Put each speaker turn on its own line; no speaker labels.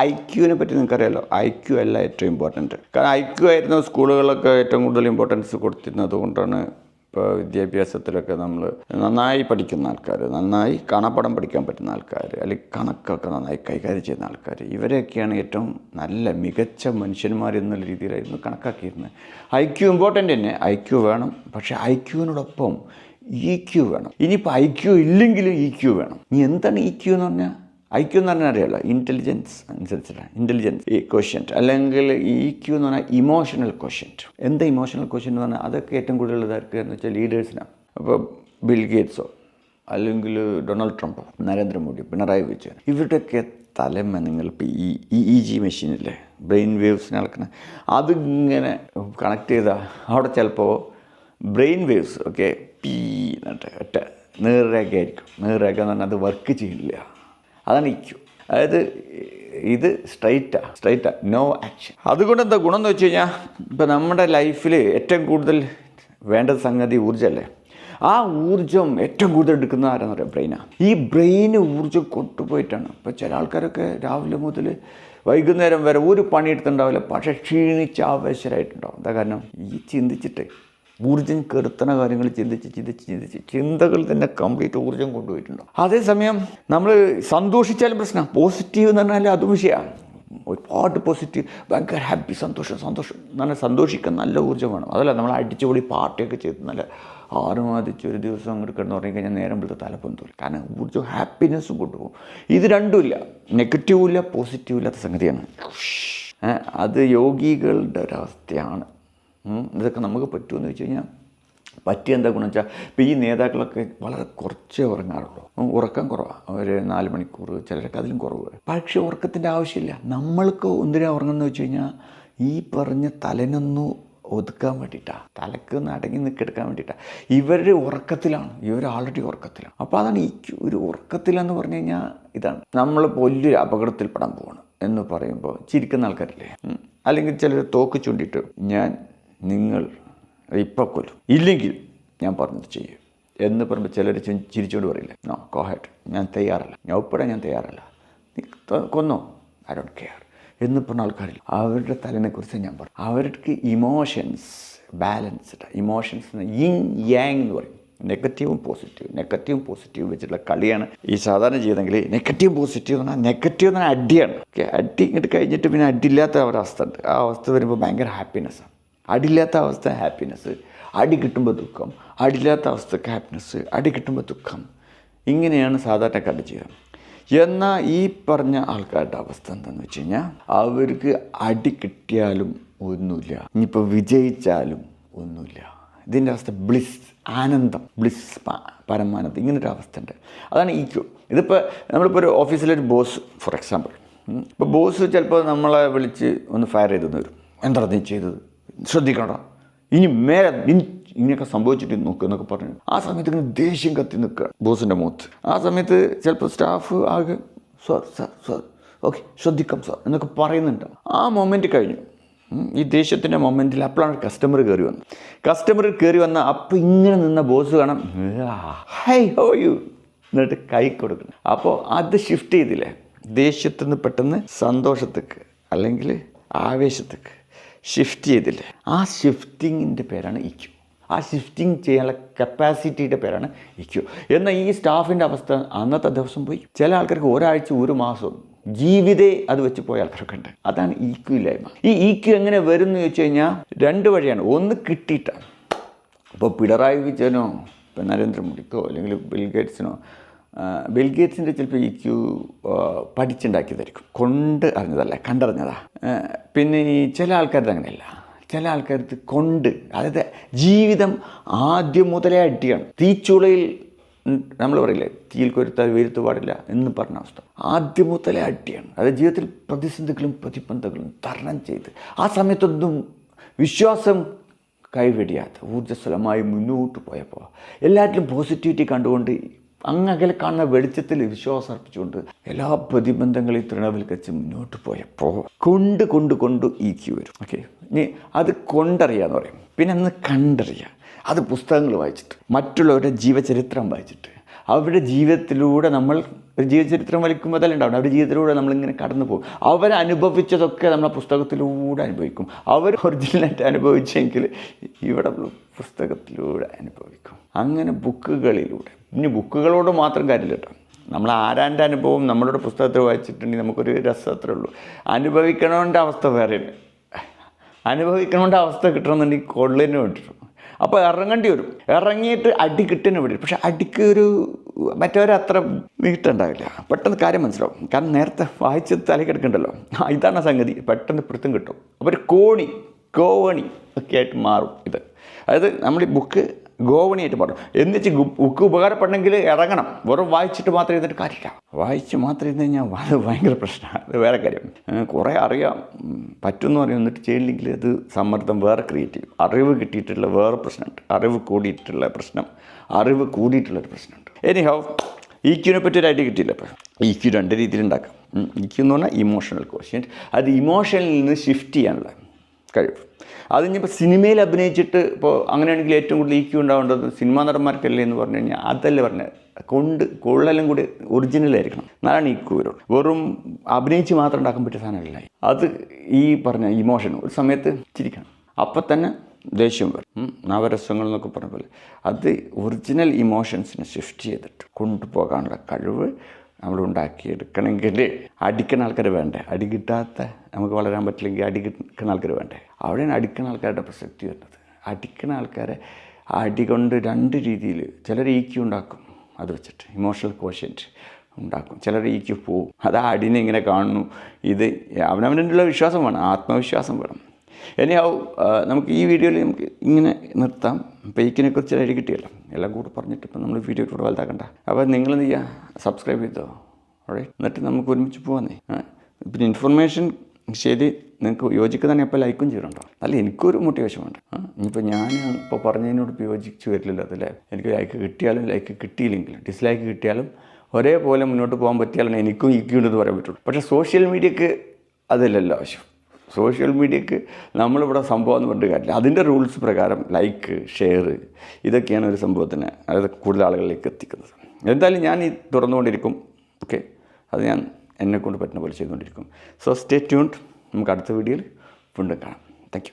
I ക്യുവിനെ പറ്റി നിങ്ങൾക്കറിയാലോ. I Q അല്ല ഏറ്റവും ഇമ്പോർട്ടന്റ് കാരണം ഐ ക്യു ആയിരുന്നു സ്കൂളുകളൊക്കെ ഏറ്റവും കൂടുതൽ ഇമ്പോർട്ടൻസ് കൊടുത്തിരുന്നത്. കൊണ്ടാണ് ഇപ്പോൾ വിദ്യാഭ്യാസത്തിലൊക്കെ നമ്മൾ നന്നായി പഠിക്കുന്ന ആൾക്കാർ നന്നായി കാണാപ്പടം പഠിക്കാൻ പറ്റുന്ന ആൾക്കാർ അല്ലെങ്കിൽ കണക്കൊക്കെ നന്നായി കൈകാര്യം ചെയ്യുന്ന ആൾക്കാർ ഇവരെയൊക്കെയാണ് ഏറ്റവും നല്ല മികച്ച മനുഷ്യന്മാർ എന്നുള്ള രീതിയിലായിരുന്നു കണക്കാക്കിയിരുന്നത്. ഐ ക്യു ഇമ്പോർട്ടന്റ് തന്നെ. ഐ ക്യു വേണം. പക്ഷേ ഐ ക്യുവിനോടൊപ്പം ഇ ക്യു വേണം. ഇനിയിപ്പോൾ ഐ ക്യു ഇല്ലെങ്കിലും ഇ ക്യു വേണം. ഇനി എന്താണ് ഇ ക്യു എന്ന് പറഞ്ഞാൽ ഐ ക്യു എന്ന് പറഞ്ഞാൽ അറിയാലോ? ഇന്റലിജൻസ് അനുസരിച്ചിട്ടാണ്. ഇന്റലിജൻസ് ഈ ക്വഷ്യന്റ് അല്ലെങ്കിൽ ഇ ക്യു എന്ന് പറഞ്ഞാൽ ഇമോഷണൽ ക്വഷ്യന്റ് എന്താ ഇമോഷണൽ ക്വഷ്യൻ എന്ന് പറഞ്ഞാൽ അതൊക്കെ ഏറ്റവും കൂടുതൽ ഇതാക്കുക എന്ന് വെച്ചാൽ ലീഡേഴ്സിനാണ് അപ്പോൾ ബിൽ ഗേറ്റ്സോ അല്ലെങ്കിൽ ഡൊണാൾഡ് ട്രംപോ നരേന്ദ്രമോദി പിണറായി വിജയൻ ഇവരുടെയൊക്കെ തലമ നിങ്ങൾ ഈ ഇ ജി മെഷീനില്ലേ ബ്രെയിൻ വേവ്സിന് നടക്കുന്ന അതിങ്ങനെ കണക്ട് ചെയ്താൽ അവിടെ ചിലപ്പോൾ ബ്രെയിൻ വേവ്സ് ഓക്കെ പീ എന്നിട്ട് ഒറ്റ. നേർരേഖ ആയിരിക്കും നേർരേഖ എന്ന് പറഞ്ഞാൽ അത് വർക്ക് ചെയ്യില്ല. അതാണ് ഇക്യു അതായത് ഇത് സ്ട്രൈറ്റാണ് സ്ട്രൈറ്റാണ് നോ ആക്ഷൻ അതുകൊണ്ട് എന്താ ഗുണം എന്ന് വെച്ച് കഴിഞ്ഞാൽ ഇപ്പം നമ്മുടെ ലൈഫിൽ ഏറ്റവും കൂടുതൽ വേണ്ട സംഗതി ഊർജമല്ലേ ആ ഊർജം ഏറ്റവും കൂടുതൽ എടുക്കുന്ന ആരാന്ന് പറയാം ബ്രെയിനാണ് ഈ ബ്രെയിന് ഊർജം കൊണ്ടുപോയിട്ടാണ്. ഇപ്പോൾ ചില ആൾക്കാരൊക്കെ രാവിലെ മുതൽ വൈകുന്നേരം വരെ ഒരു പണിയെടുത്തുണ്ടാവില്ല പക്ഷേ ക്ഷീണിച്ച് ആവേശരായിട്ടുണ്ടാവും. എന്താ കാരണം? ഈ ചിന്തിച്ചിട്ട് ഊർജം കെടുത്തണ കാര്യങ്ങൾ ചിന്തിച്ച് ചിന്തിച്ച് ചിന്തിച്ച് ചിന്തകൾ തന്നെ കംപ്ലീറ്റ് ഊർജം കൊണ്ടുപോയിട്ടുണ്ട്. അതേസമയം നമ്മൾ സന്തോഷിച്ചാലും പ്രശ്നം. പോസിറ്റീവ് എന്ന് പറഞ്ഞാൽ അതും വിഷയമാണ് ഒരുപാട് പോസിറ്റീവ് ഭയങ്കര ഹാപ്പി സന്തോഷം സന്തോഷം. നല്ല സന്തോഷിക്കാൻ നല്ല ഊർജം വേണം. അതല്ല നമ്മൾ അടിച്ചുപൊളി പാർട്ടിയൊക്കെ ചെയ്ത് നല്ല ആറുമാതിച്ച് ഒരു ദിവസം അങ്ങോട്ട് കിടന്ന് ഉറങ്ങി കഴിഞ്ഞാൽ നേരം വിളിച്ച തലപ്പൊന്നും കാരണം ഊർജം ഹാപ്പിനെസ്സും കൊണ്ടുപോകും. ഇത് രണ്ടുമില്ല നെഗറ്റീവും ഇല്ല പോസിറ്റീവും ഇല്ലാത്ത സംഗതിയാണ്. അത് യോഗികളുടെ ഒരവസ്ഥയാണ്. ഇതൊക്കെ നമുക്ക് പറ്റുമെന്ന് വെച്ച് കഴിഞ്ഞാൽ പറ്റിയ എന്താ ഗുണം വെച്ചാൽ ഇപ്പോൾ ഈ നേതാക്കളൊക്കെ വളരെ കുറച്ചേ ഉറങ്ങാറുള്ളൂ. ഉറക്കം കുറവാണ് ഒരു നാല് മണിക്കൂർ ചിലരൊക്കെ അതിലും കുറവ്. പക്ഷേ ഉറക്കത്തിന്റെ ആവശ്യമില്ല. നമ്മൾക്ക് എന്തിനാ ഉറങ്ങുന്നത് വെച്ച് കഴിഞ്ഞാൽ ഈ പറഞ്ഞ തലനൊന്നു ഒതുക്കാൻ വേണ്ടിയിട്ടാണ് തലക്ക് നടങ്ങി നിൽക്കെടുക്കാൻ വേണ്ടിയിട്ടാണ് ഇവരുടെ ഉറക്കത്തിലാണ്. ഇവർ ആൾറെഡി ഉറക്കത്തിലാണ്. അപ്പോൾ അതാണ് ഈ ഒരു ഉറക്കത്തിലെന്ന് പറഞ്ഞു കഴിഞ്ഞാൽ ഇതാണ്. നമ്മൾ വലിയൊരു അപകടത്തിൽപ്പെടാൻ പോവാണ് എന്ന് പറയുമ്പോൾ ചിരിക്കുന്ന ആൾക്കാരില്ലേ. അല്ലെങ്കിൽ ചിലർ തോക്ക് ചൂണ്ടിയിട്ട് ഞാൻ നിങ്ങൾ ഇപ്പം കൊല്ലും ഇല്ലെങ്കിൽ ഞാൻ പറഞ്ഞത് ചെയ്യും. എന്ന് പറയുമ്പോൾ ചിലർ ചിരിച്ചുകൊണ്ട് പറയില്ല നോ കോഹട്ട് ഞാൻ തയ്യാറല്ല. ഞാൻ ഒപ്പിടാൻ ഞാൻ തയ്യാറല്ല. കൊന്നോ? ഐ ഡോണ്ട് കെയർ എന്ന് പറഞ്ഞ ആൾക്കാരില്ല അവരുടെ തലനെ കുറിച്ച് ഞാൻ പറഞ്ഞു. അവർക്ക് emotions balanced emotions yin yang എന്ന് പറയും. നെഗറ്റീവും പോസിറ്റീവ് നെഗറ്റീവും പോസിറ്റീവ് വെച്ചിട്ടുള്ള കളിയാണ്. ഈ സാധാരണ ചെയ്തെങ്കിൽ നെഗറ്റീവ് പോസിറ്റീവ് എന്ന് പറഞ്ഞാൽ നെഗറ്റീവ് എന്ന് പറഞ്ഞാൽ അടിയാണ്. ഓക്കെ? അടി ഇങ്ങോട്ട് കഴിഞ്ഞിട്ട് പിന്നെ അടിയില്ലാത്ത ഒരവസ്ഥ ഉണ്ട്. ആ അവസ്ഥ വരുമ്പോൾ ഭയങ്കര ഹാപ്പിനെസ്സാണ് അടിയില്ലാത്ത അവസ്ഥ ഹാപ്പിനെസ് അടി കിട്ടുമ്പോൾ ദുഃഖം അടിയില്ലാത്ത അവസ്ഥക്ക് ഹാപ്പിനെസ് അടി കിട്ടുമ്പോൾ ദുഃഖം. ഇങ്ങനെയാണ് സാധാരണക്കാരുടെ ജീവിതം. എന്നാൽ ഈ പറഞ്ഞ ആൾക്കാരുടെ അവസ്ഥ എന്താണെന്ന് വെച്ച് കഴിഞ്ഞാൽ അവർക്ക് അടി കിട്ടിയാലും ഒന്നുമില്ല. ഇനിയിപ്പോൾ വിജയിച്ചാലും ഒന്നുമില്ല. ഇതിന്റെ അവസ്ഥ ബ്ലിസ് ആനന്ദം ബ്ലിസ് പരമാനന്ദം ഇങ്ങനൊരു അവസ്ഥ ഉണ്ട്. അതാണ് ഈക്യു ഇതിപ്പോൾ നമ്മളിപ്പോൾ ഒരു ഓഫീസിലൊരു ബോസ് ഫോർ എക്സാമ്പിൾ ഇപ്പോൾ ബോസ് ചിലപ്പോൾ നമ്മളെ വിളിച്ച് ഒന്ന് ഫയർ ചെയ്തു ചെയ്തെന്ന് വരും. എന്താണ് നീ ചെയ്തത്? ശ്രദ്ധിക്കണോ. ഇനി മേലെ ഇങ്ങനെയൊക്കെ സംഭവിച്ചിട്ട് നോക്കുക എന്നൊക്കെ പറഞ്ഞു. ആ സമയത്ത് ഇങ്ങനെ ദേഷ്യം കത്തി നിൽക്കുക ബോസിന്റെ മുഖത്ത്. ആ സമയത്ത് ചിലപ്പോൾ സ്റ്റാഫ് ആകെ സാർ സാർ സാർ ഓക്കെ ശ്രദ്ധിക്കാം സാർ എന്നൊക്കെ പറയുന്നുണ്ട്. ആ മൊമെന്റ് കഴിഞ്ഞു. ഈ ദേഷ്യത്തിന്റെ മൊമെന്റിൽ അപ്പോഴാണ് കസ്റ്റമർ കയറി വന്നത്. കസ്റ്റമർ കയറി വന്ന അപ്പോൾ ഇങ്ങനെ നിന്ന ബോസ് കാണാം ഹൈ ഹോ യു? എന്നിട്ട് കൈ കൊടുക്കണം അപ്പോൾ അത് ഷിഫ്റ്റ് ചെയ്തില്ലേ? ദേഷ്യത്തിൽ നിന്ന് പെട്ടെന്ന് സന്തോഷത്തേക്ക് അല്ലെങ്കിൽ ആവേശത്തേക്ക് ഷിഫ്റ്റ് ചെയ്തില്ലേ? ആ ഷിഫ്റ്റിങ്ങിന്റെ പേരാണ് ഇക്യു ആ ഷിഫ്റ്റിംഗ് ചെയ്യാനുള്ള കപ്പാസിറ്റിയുടെ പേരാണ് ഇക്യു എന്നാൽ ഈ സ്റ്റാഫിന്റെ അവസ്ഥ അന്നത്തെ ദിവസം പോയി. ചില ആൾക്കാർക്ക് ഒരാഴ്ച ഒരു മാസം ജീവിതേ അത് വെച്ച് പോയ ആൾക്കാരൊക്കെ ഉണ്ട്. അതാണ് ഈക്യു ഇല്ലായ്മ. ഈ ഈക്യു എങ്ങനെ വരും എന്ന് ചോദിച്ചു കഴിഞ്ഞാൽ രണ്ട് വഴിയാണ്. ഒന്ന് കിട്ടിയിട്ടാണ്. ഇപ്പോൾ പിണറായി വിജയനോ ഇപ്പം നരേന്ദ്രമോദിക്കോ അല്ലെങ്കിൽ ബിൽ ഗേറ്റ്സിനോ ആ, ബിൽ ഗേറ്റ്സിന്റെ ചിലപ്പോൾ ഈ ക്യൂ പഠിച്ചുണ്ടാക്കിയതായിരിക്കും. കൊണ്ട് അറിഞ്ഞതല്ല കണ്ടറിഞ്ഞതാ. പിന്നെ ഈ ചില ആൾക്കാരുടെ അങ്ങനെയല്ല. ചില ആൾക്കാർക്ക് കൊണ്ട് അതായത് ജീവിതം ആദ്യം മുതലേ അടിയാണ്. തീച്ചുളയിൽ നമ്മൾ പറയില്ലേ തീയിൽ കൊരുത്താൽ വീഴ്ത്തു പാടില്ല എന്ന് പറഞ്ഞ അവസ്ഥ. ആദ്യം മുതലേ അടിയാണ്. അതായത് ജീവിതത്തിൽ പ്രതിസന്ധികളും പ്രതിബന്ധങ്ങളും തരണം ചെയ്ത് ആ സമയത്തൊന്നും വിശ്വാസം കൈവെടിയാത്ത ഊർജസ്വലമായി മുന്നോട്ട് പോയപ്പോൾ എല്ലാറ്റിലും പോസിറ്റിവിറ്റി കണ്ടുകൊണ്ട് അങ്ങകലെ കാണുന്ന വെളിച്ചത്തിൽ വിശ്വാസം അർപ്പിച്ചുകൊണ്ട് എല്ലാ പ്രതിബന്ധങ്ങളെയും കച്ച് മുന്നോട്ട് പോയപ്പോൾ കൊണ്ട് കൊണ്ട് കൊണ്ട് ഈ ക്യൂ വരും. ഓക്കെ ഇനി അത് കൊണ്ടറിയാന്ന് പറയും. പിന്നെ അന്ന് കണ്ടറിയുക അത് പുസ്തകങ്ങൾ വായിച്ചിട്ട് മറ്റുള്ളവരുടെ ജീവചരിത്രം വായിച്ചിട്ട്. അവരുടെ ജീവിതത്തിലൂടെ നമ്മൾ ഒരു ജീവചരിത്രം വലിക്കുമ്പോൾ തന്നെ ഉണ്ടാവും അവരുടെ ജീവിതത്തിലൂടെ നമ്മളിങ്ങനെ കടന്നു പോകും. അവരനുഭവിച്ചതൊക്കെ നമ്മളെ പുസ്തകത്തിലൂടെ അനുഭവിക്കും. അവർ ഒറിജിനലായിട്ട് അനുഭവിച്ചെങ്കിൽ ഇവിടെ പുസ്തകത്തിലൂടെ അനുഭവിക്കും. അങ്ങനെ ബുക്കുകളിലൂടെ ഇനി ബുക്കുകളോട് മാത്രം കാര്യമില്ല കേട്ടോ. നമ്മൾ ആരാന്റെ അനുഭവം നമ്മളുടെ പുസ്തകത്തിൽ വായിച്ചിട്ടുണ്ടെങ്കിൽ നമുക്കൊരു രസം ഉള്ളൂ. അനുഭവിക്കണവന്റെ അവസ്ഥ വേറെയാണ് അനുഭവിക്കണവന്റെ അവസ്ഥ കിട്ടണമെന്നുണ്ടെങ്കിൽ കൊള്ളിന് വേണ്ടിയിട്ടു അപ്പോൾ ഇറങ്ങേണ്ടി വരും. ഇറങ്ങിയിട്ട് അടി കിട്ടുന്ന വിടും പക്ഷെ അടിക്ക് ഒരു മറ്റവരെ അത്ര വീട്ടുണ്ടാവില്ല പെട്ടെന്ന് കാര്യം മനസ്സിലാവും. കാരണം നേരത്തെ വായിച്ച് തലക്കെടുക്കണ്ടല്ലോ ഇതാണ് സംഗതി. പെട്ടെന്ന് പിടുത്തം കിട്ടും. അപ്പോൾ ഒരു കോണി കോവണി ഒക്കെ ആയിട്ട് മാറും ഇത്. അതായത് നമ്മൾ ഈ ബുക്ക് ഗോവണിയായിട്ട് പറഞ്ഞു എന്നിട്ട് ബുക്ക് ഉപകാരപ്പെടണമെങ്കിൽ ഇറങ്ങണം. വെറും വായിച്ചിട്ട് മാത്രം ഇരുന്നിട്ട് കാര്യമില്ല. വായിച്ച് മാത്രം ഇരുന്ന് കഴിഞ്ഞാൽ അത് ഭയങ്കര പ്രശ്നമാണ് അത് വേറെ കാര്യം. കുറേ അറിയാം. പറ്റുമെന്ന് പറയും. എന്നിട്ട് ചെയ്യില്ലെങ്കിൽ അത് സമ്മർദ്ദം വേറെ ക്രിയേറ്റ് ചെയ്യും. അറിവ് കിട്ടിയിട്ടുള്ള വേറെ പ്രശ്നമുണ്ട്. അറിവ് കൂടിയിട്ടുള്ള പ്രശ്നം. അറിവ് കൂടിയിട്ടുള്ളൊരു പ്രശ്നമുണ്ട്. എനി ഹൗ ഇ ക്യൂനെ പറ്റി ഒരു ഐഡിയ കിട്ടിയില്ല ഇപ്പോൾ ഇ ക്യൂ രണ്ട് രീതിയിൽ ഉണ്ടാക്കാം. ഇ ക്യൂ എന്ന് പറഞ്ഞാൽ ഇമോഷണൽ ക്വസ്റ്റ്യൻ അത് ഇമോഷനിൽ നിന്ന് ഷിഫ്റ്റ് ചെയ്യാനുള്ള കഴിവ്. അത് ഇനിയിപ്പോൾ സിനിമയിൽ അഭിനയിച്ചിട്ട് ഇപ്പോൾ അങ്ങനെയാണെങ്കിൽ ഏറ്റവും കൂടുതൽ ഈക്യൂ ഉണ്ടാവേണ്ടത് സിനിമാ നടന്മാർക്കല്ലേ എന്ന് പറഞ്ഞു കഴിഞ്ഞാൽ അതല്ലേ പറഞ്ഞത്. കൊണ്ട് കൊള്ളലും കൂടി ഒറിജിനൽ ആയിരിക്കണം. എന്നാലാണ് ഈക്യൂ വരുള്ളൂ വെറും അഭിനയിച്ച് മാത്രം ഉണ്ടാക്കാൻ പറ്റിയ സാധനമല്ല അത്. ഈ പറഞ്ഞ ഇമോഷൻ ഒരു സമയത്ത് ചിരിക്കണം. അപ്പം തന്നെ ദേഷ്യം വരും. നവരസങ്ങൾ എന്നൊക്കെ പറഞ്ഞ പോലെ. അത് ഒറിജിനൽ ഇമോഷൻസിനെ ഷിഫ്റ്റ് ചെയ്തിട്ട് കൊണ്ടുപോകാനുള്ള കഴിവ് നമ്മൾ ഉണ്ടാക്കിയെടുക്കണമെങ്കിൽ അടിക്കുന്ന ആൾക്കാർ വേണ്ടേ? അടി കിട്ടാത്ത നമുക്ക് വളരാൻ പറ്റില്ലെങ്കിൽ അടി കിട്ടുന്ന ആൾക്കാർ വേണ്ടേ? അവിടെയാണ് അടിക്കുന്ന ആൾക്കാരുടെ പ്രസക്തി വരുന്നത്. അടിക്കുന്ന ആൾക്കാരെ അടി കൊണ്ട് രണ്ട് രീതിയിൽ ചിലർ ഈ ക്യൂ ഉണ്ടാക്കും അത് വെച്ചിട്ട് ഇമോഷണൽ കോഷ്യന്റ് ഉണ്ടാക്കും. ചിലർ ഈ ക്യൂ പോവും. അത് അടിനെ ഇങ്ങനെ കാണുന്നു. ഇത് അവനവനുള്ള വിശ്വാസം വേണം ആത്മവിശ്വാസം വേണം. ഇനി ആവും നമുക്ക് ഈ വീഡിയോയിൽ നമുക്ക് ഇങ്ങനെ നിർത്താം. പെയ്ക്കിനെ കുറിച്ച് ഐഡിയ കിട്ടിയല്ലോ. എല്ലാം കൂടെ പറഞ്ഞിട്ട് ഇപ്പം നമ്മൾ വീഡിയോ കൂടെ വലുതാക്കണ്ട. അപ്പോൾ നിങ്ങൾ എന്ത് ചെയ്യുക സബ്സ്ക്രൈബ് ചെയ്തോ? അവിടെ എന്നിട്ട് നമുക്ക് ഒരുമിച്ച് പോകാന്നേ പിന്നെ ഇൻഫർമേഷൻ ശരി നിങ്ങൾക്ക് യോജിക്കുന്നതന്നെ അപ്പോൾ ലൈക്കും ചെയ്യണുണ്ടോ അല്ല എനിക്കൊരു മോട്ടിവേഷൻ ഉണ്ട് ഇനിയിപ്പോൾ ഞാൻ ഇപ്പോൾ പറഞ്ഞതിനോട് ഇപ്പോൾ യോജിച്ച് വരില്ലല്ലോ അതല്ലേ എനിക്ക് ലൈക്ക് കിട്ടിയാലും ലൈക്ക് കിട്ടിയില്ലെങ്കിലും ഡിസ്ലൈക്ക് കിട്ടിയാലും ഒരേപോലെ മുന്നോട്ട് പോകാൻ പറ്റിയാലാണ് എനിക്കും ഇക്കുണ്ടെന്ന് പറയാൻ പറ്റുള്ളൂ. പക്ഷേ സോഷ്യൽ മീഡിയക്ക് അതല്ലല്ലോ ആവശ്യം. സോഷ്യൽ മീഡിയക്ക് നമ്മളിവിടെ സംഭവം എന്ന് പറഞ്ഞിട്ട് കാര്യമില്ല. അതിന്റെ റൂൾസ് പ്രകാരം ലൈക്ക് ഷെയർ ഇതൊക്കെയാണ് ഒരു സംഭവത്തിന് അതായത് കൂടുതൽ ആളുകളിലേക്ക് എത്തിക്കുന്നത്. എന്തായാലും ഞാൻ ഈ തുറന്നുകൊണ്ടിരിക്കും. ഓക്കെ അത് ഞാൻ എന്നെക്കൊണ്ട് പറ്റുന്ന പോലെ ചെയ്തുകൊണ്ടിരിക്കും. സോ സ്റ്റേ ട്യൂൺഡ് നമുക്ക് അടുത്ത വീഡിയോയിൽ വീണ്ടും കാണാം.